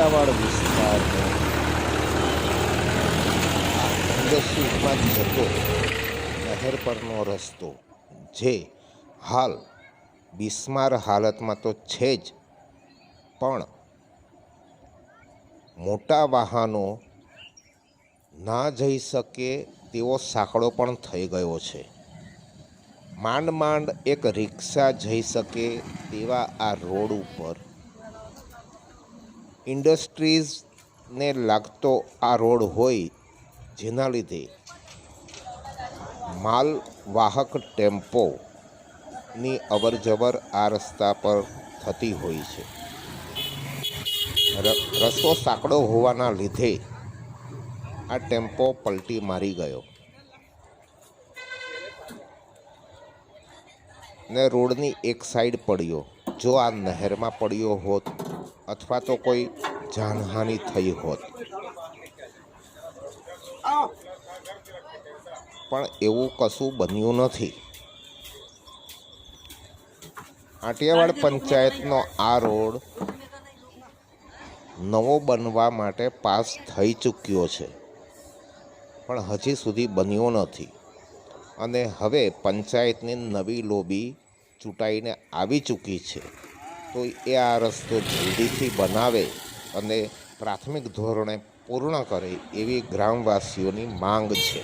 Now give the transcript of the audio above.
કાઠિયાવાડ વિસ્તારનો જતો નહેર પરનો રસ્તો જે હાલ બિસ્માર હાલતમાં તો છે જ. પણ મોટા વાહનો ના જઈ શકે તેવો સાંકડો પણ થઈ ગયો છે. માંડ માંડ એક રિક્ષા જઈ શકે તેવા આ રોડ ઉપર ઇન્ડસ્ટ્રીઝને લાગતો આ રોડ હોય જેના લીધે માલવાહક ટેમ્પોની ટેમ્પોની અવરજવર આ રસ્તા પર થતી હોય છે. રસ્તો સાંકડો હોવાના લીધે આ ટેમ્પો પલટી મારી ગયો. ને રોડની એક સાઈડ પડ્યો. જો આ નહેરમાં પડ્યો હોત અથવા તો કોઈ જાનહાનિ થઈ હોત. પણ એવું કશું બન્યું નથી. આટિયાવાડ પંચાયતનો આ રોડ નવો બનવા માટે પાસ થઈ ચૂક્યો છે, પણ હજી સુધી બન્યો નથી. અને હવે પંચાયતની નવી લોબી ચૂંટાઈને આવી ચૂકી છે. તો એ આ રસ્તો જલ્દીથી બનાવે અને પ્રાથમિક ધોરણે પૂર્ણ કરે એવી ગ્રામવાસીઓની માંગ છે.